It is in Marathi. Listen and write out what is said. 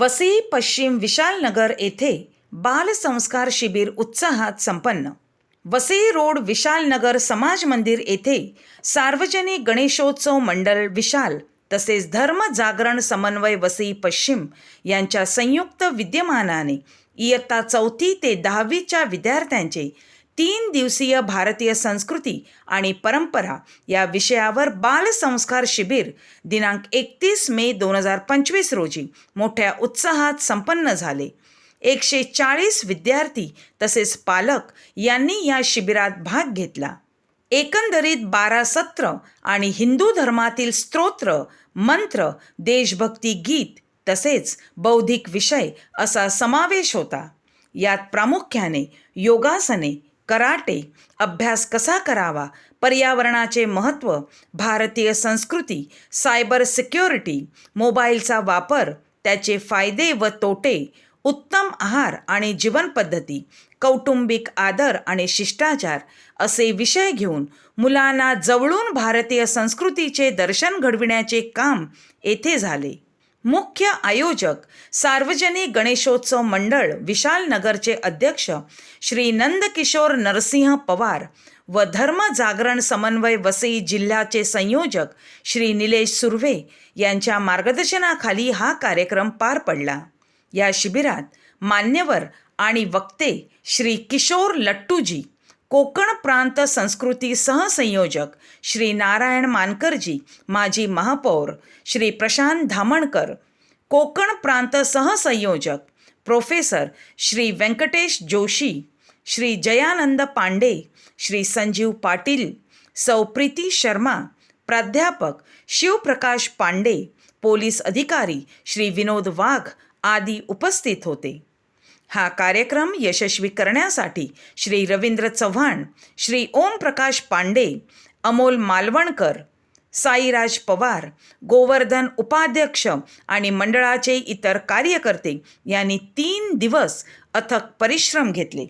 वसई पश्चिम विशालनगर येथे बालसंस्कार शिबिर उत्साहात संपन्न. वसई रोड विशालनगर समाज मंदिर येथे सार्वजनिक गणेशोत्सव मंडळ विशाल तसेच धर्म जागरण समन्वय वसई पश्चिम यांच्या संयुक्त विद्यमानाने इयत्ता चौथी ते दहावीच्या विद्यार्थ्यांचे तीन दिवसीय भारतीय संस्कृती आणि परंपरा या विषयावर बालसंस्कार शिबिर दिनांक एकतीस मे दोन हजार पंचवीस रोजी मोठ्या उत्साहात संपन्न झाले. एकशे चाळीस विद्यार्थी तसेच पालक यांनी या शिबिरात भाग घेतला. एकंदरीत बारा सत्र आणि हिंदू धर्मातील स्तोत्र मंत्र देशभक्ती गीत तसेच बौद्धिक विषय असा समावेश होता. यात प्रामुख्याने योगासने कराटे अभ्यास कसा करावा? पर्यावरणाचे महत्त्व भारतीय संस्कृती सायबर सिक्युरिटी मोबाईलचा वापर त्याचे फायदे व तोटे उत्तम आहार आणि जीवनपद्धती कौटुंबिक आदर आणि शिष्टाचार असे विषय घेऊन मुलांना जवळून भारतीय संस्कृतीचे दर्शन घडविण्याचे काम येथे झाले. मुख्य आयोजक सार्वजनिक गणेशोत्सव मंडळ विशालनगरचे अध्यक्ष श्री नंदकिशोर नरसिंह पवार व धर्म जागरण समन्वय वसई जिल्ह्याचे संयोजक श्री निलेश सुर्वे यांच्या मार्गदर्शनाखाली हा कार्यक्रम पार पडला. या शिबिरात मान्यवर आणि वक्ते श्री किशोर लट्टूजी कोकण प्रांत संस्कृती सहसंयोजक श्री नारायण मानकरजी माजी महापौर श्री प्रशांत धामणकर कोकण प्रांत सहसंयोजक प्रोफेसर श्री व्यंकटेश जोशी श्री जयानंद पांडे श्री संजीव पाटील सौ प्रीती शर्मा प्राध्यापक शिवप्रकाश पांडे पोलीस अधिकारी श्री विनोद वाघ आदी उपस्थित होते. हा कार्यक्रम यशस्वी करण्यासाठी श्री रवींद्र चव्हाण श्री ओमप्रकाश पांडे अमोल मालवणकर साईराज पवार गोवर्धन उपाध्यक्ष आणि मंडळाचे इतर कार्यकर्ते यांनी तीन दिवस अथक परिश्रम घेतले.